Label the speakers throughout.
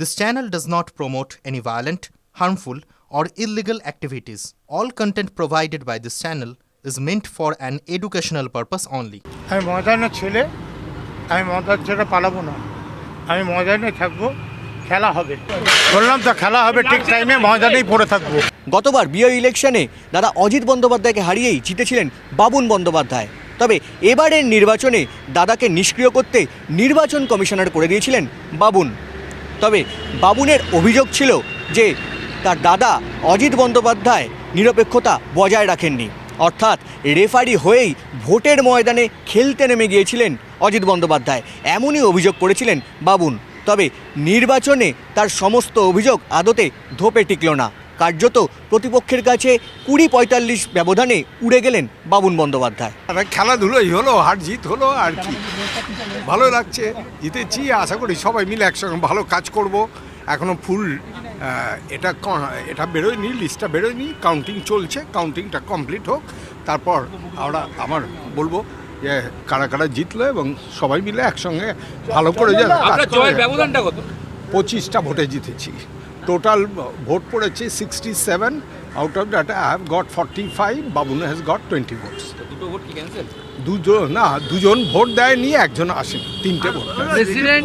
Speaker 1: This channel does not promote any violent, harmful, or illegal activities. All content provided by this channel is meant for an educational purpose only.
Speaker 2: আমি ময়দানের ছেলে আমি ময়দান ছেড়ে পালাবো না। আমি ময়দানে থাকব খেলা হবে। বললাম তো খেলা হবে ঠিক টাইমে ময়দানেই পড়ে থাকব।
Speaker 3: গতবার বিও ইলেকশনে দাদা অজিত বন্দ্যোপাধ্যায়কে হারিয়েই জিতেছিলেন বাবুন বন্দ্যোপাধ্যায়। তবে এবারের নির্বাচনে দাদাকে নিষ্ক্রিয় করতে নির্বাচন কমিশনার করে দিয়েছিলেন বাবুন। তবে বাবুনের অভিযোগ ছিল যে তার দাদা অজিত বন্দ্যোপাধ্যায় নিরপেক্ষতা বজায় রাখেননি। অর্থাৎ রেফারি হয়েই ভোটের ময়দানে খেলতে নেমে গিয়েছিলেন অজিত বন্দ্যোপাধ্যায়। এমনই অভিযোগ করেছিলেন বাবুন। তবে নির্বাচনে তার সমস্ত অভিযোগ আদতে ধোপে টিকল না। কার্যত প্রতিপক্ষের কাছে কুড়ি পঁয়তাল্লিশ ব্যবধানে উড়ে গেলেন বাবুন বন্দ্যোপাধ্যায়।
Speaker 4: খেলাধুলোই হলো হার জিত হলো আর কি। ভালো লাগছে জিতেছি আশা করি সবাই মিলে একসঙ্গে ভালো কাজ করব। এখনও ফুল এটা এটা বেরোয়নি লিস্টটা বেরোয়নি কাউন্টিং চলছে কাউন্টিংটা কমপ্লিট হোক। তারপর আমরা আমার বলব যে কারা কারা জিতলো এবং সবাই মিলে একসঙ্গে ভালো করে যাবে
Speaker 5: আপনার জয়ের ব্যবধানটা
Speaker 4: পঁচিশটা ভোটে জিতেছি। টোটাল ভোট পড়েছে sixty seven out of that I have got forty five Babun has got twenty votes
Speaker 5: দুটো ভোট কি ক্যান্সেল
Speaker 4: দুজন না দুজন ভোট দেয়নি একজন আসেন তিনটে ভোট দেয়।
Speaker 5: প্রেসিডেন্ট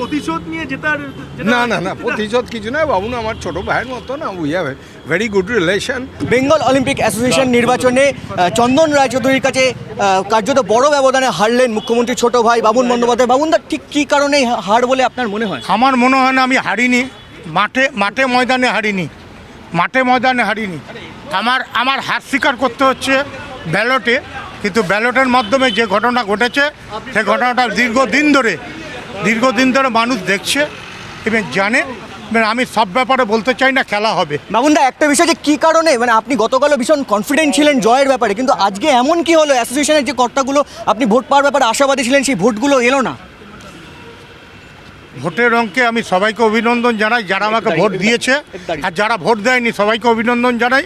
Speaker 4: না না না প্রতিশোধ কিছু নয় বাবুন আমার ছোট ভাইয়ের মতো না we have very good relation
Speaker 3: Bengal Olympic Association নির্বাচনে চন্দন রায়চৌধুরীর কাছে কার্যত বড় ব্যবধানে হারলেন মুখ্যমন্ত্রী ছোট ভাই বাবুন বন্দ্যোপাধ্যায়। বাবুনদা ঠিক কী কারণে হার বলে আপনার মনে হয়?
Speaker 2: আমার মনে হয় না আমি হারিনি। মাঠে মাঠে ময়দানে হারিনি। মাঠে ময়দানে হারিনি। আমার আমার হার স্বীকার করতে হচ্ছে ব্যালটে, কিন্তু ব্যালটের মাধ্যমে যে ঘটনা ঘটেছে, সে ঘটনাটা দীর্ঘদিন ধরে দীর্ঘদিন ধরে মানুষ দেখছে, এবং জানে আমি সব ব্যাপারে বলতে চাই না, খেলা হবে।
Speaker 3: বাবুনদা একটা বিষয় যে কী কারণে মানে আপনি গতকালও ভীষণ কনফিডেন্ট ছিলেন জয়ের ব্যাপারে, কিন্তু আজকে এমন কি হলো অ্যাসোসিয়েশনের যে কর্তাগুলো, আপনি ভোট পাওয়ার ব্যাপারে আশাবাদী ছিলেন, সেই ভোটগুলো এলো না?
Speaker 2: ভোটের অঙ্কে আমি সবাইকে অভিনন্দন জানাই যারা আমাকে ভোট দিয়েছে। আর যারা ভোট দেয়নি সবাইকে অভিনন্দন জানাই।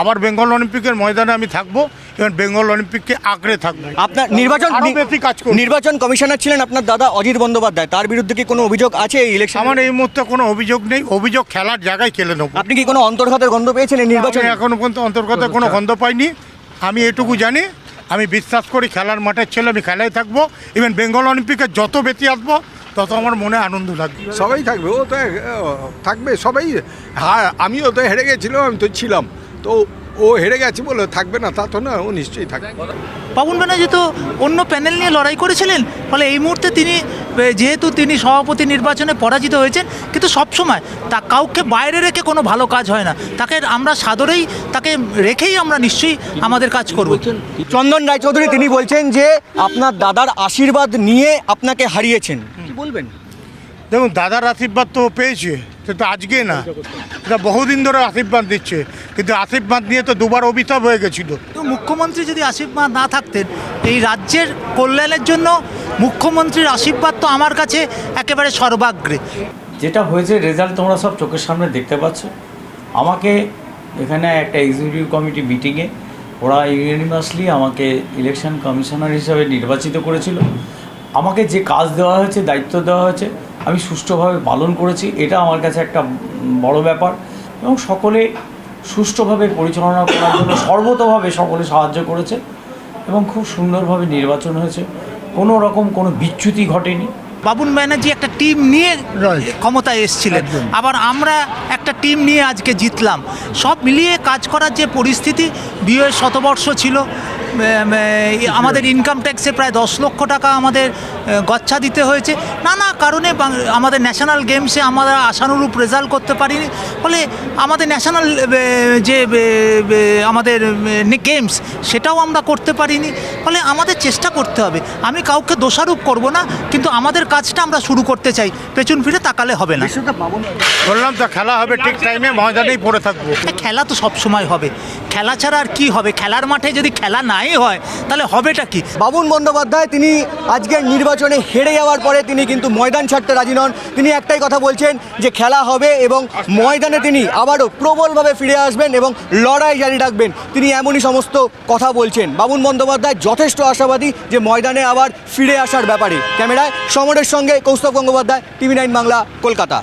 Speaker 2: আবার বেঙ্গল অলিম্পিকের ময়দানে আমি থাকব এবং বেঙ্গল অলিম্পিককে আঁকড়ে থাকব।
Speaker 3: আপনার নির্বাচন
Speaker 2: বেশি কাজ করব।
Speaker 3: নির্বাচন কমিশনার ছিলেন আপনার দাদা অজিত বন্দ্যোপাধ্যায়। তার বিরুদ্ধে কি কোনো অভিযোগ আছে এই ইলেকশন
Speaker 2: আমার এই মুহূর্তে কোনো অভিযোগ নেই। অভিযোগ খেলার জায়গায় খেলে নেব।
Speaker 3: আপনি কি কোনো অন্তর্ঘাতের গন্ধ পেয়েছেন নির্বাচনে?
Speaker 2: এখনও পর্যন্ত অন্তর্গত কোনো গন্ধ পাইনি। আমি এটুকু জানি আমি বিশ্বাস করি খেলার মাঠের ছেলে আমি খেলায় থাকব। ইভেন বেঙ্গল অলিম্পিকে যত বেশি আসব তত আমার মনে আনন্দ লাগবে।
Speaker 4: সবাই থাকবে ও তো থাকবে সবাই হ্যাঁ আমিও তো হেরে গেছিলাম আমি তো ছিলাম। তো ও হেরে গেছে বলে থাকবে না তা তো না ও নিশ্চয়ই থাকবে।
Speaker 6: পাবন ব্যানার্জি তো অন্য প্যানেল নিয়ে লড়াই করেছিলেন ফলে এই মুহূর্তে তিনি যেহেতু তিনি সভাপতি নির্বাচনে পরাজিত হয়েছেন কিন্তু সবসময় তা কাউকে বাইরে রেখে কোনো ভালো কাজ হয় না। তাকে আমরা সাদরেই তাকে রেখেই আমরা নিশ্চয়ই আমাদের কাজ করব।
Speaker 3: চন্দন রায়চৌধুরী তিনি বলছেন যে আপনার দাদার আশীর্বাদ নিয়ে আপনাকে হারিয়েছেন। কি বলবেন?
Speaker 2: দেখুন দাদার আশীর্বাদ তো পেয়েছে কিন্তু আজকে না। এটা বহুদিন ধরে আশীর্বাদ দিচ্ছে কিন্তু আশীর্বাদ নিয়ে তো দুবার অভিশাপ হয়ে গেছিল।
Speaker 6: তো মুখ্যমন্ত্রী যদি আশীর্বাদ না থাকতেন এই রাজ্যের কল্যাণের জন্য মুখ্যমন্ত্রীর আশীর্বাদ তো আমার কাছে একেবারে সর্বাগ্রে।
Speaker 7: যেটা হয়েছে রেজাল্ট তোমরা সব চোখের সামনে দেখতে পাচ্ছ। আমাকে এখানে একটা এক্সিকিউটিভ কমিটি মিটিংয়ে ওরা ইউনিভার্সলি আমাকে ইলেকশন কমিশনার হিসাবে নির্বাচিত করেছিল। আমাকে যে কাজ দেওয়া হয়েছে দায়িত্ব দেওয়া হয়েছে আমি সুষ্ঠুভাবে পালন করেছি এটা আমার কাছে একটা বড় ব্যাপার। এবং সকলে সুষ্ঠুভাবে পরিচালনা করার জন্য সর্বতভাবে সকলে সাহায্য করেছে এবং খুব সুন্দরভাবে নির্বাচন হয়েছে। কোনো রকম কোনো বিচ্যুতি ঘটেনি।
Speaker 6: বাবুন ব্যানার্জি একটা টিম নিয়ে ক্ষমতায় এসেছিলেন। আবার আমরা একটা টিম নিয়ে আজকে জিতলাম। সব মিলিয়ে কাজ করার যে পরিস্থিতি বিয়ের শতবর্ষ ছিল আমাদের ইনকাম ট্যাক্সে প্রায় দশ লক্ষ টাকা আমাদের গচ্ছা দিতে হয়েছে। নানা কারণে আমাদের ন্যাশনাল গেমসে আমরা আশানুরূপ রেজাল্ট করতে পারিনি। ফলে আমাদের ন্যাশনাল যে আমাদের গেমস সেটাও আমরা করতে পারিনি। ফলে আমাদের চেষ্টা করতে হবে। আমি কাউকে দোষারোপ করব না কিন্তু আমাদের কাজটা আমরা শুরু করতে চাই। পেছন ফিরে তাকালে হবে না।
Speaker 2: বললাম তো খেলা হবে ঠিক টাইমে ময়দানেই পড়ে থাকব।
Speaker 6: খেলা তো সবসময় হবে। খেলা ছাড়া আর কি হবে? খেলার মাঠে যদি খেলা নাই হয়? তাহলে হবেটা কি?
Speaker 3: বাবুন বন্দ্যোপাধ্যায়, তিনি আজকের নির্বাচনে হেরে যাওয়ার পরে তিনি কিন্তু ময়দান ছাড়তে রাজি নন। তিনি একটাই কথা বলছেন যে খেলা হবে এবং ময়দানে তিনি আবারও প্রবলভাবে ফিরে আসবেন এবং লড়াই জারি রাখবেন। তিনি এমনই সমস্ত কথা বলছেন। বাবুন বন্দ্যোপাধ্যায় যথেষ্ট আশাবাদী যে ময়দানে আবার ফিরে আসার ব্যাপারে। ক্যামেরায় সমরের সঙ্গে কৌস্তব গঙ্গোপাধ্যায়, টিভি নাইন বাংলা, কলকাতা।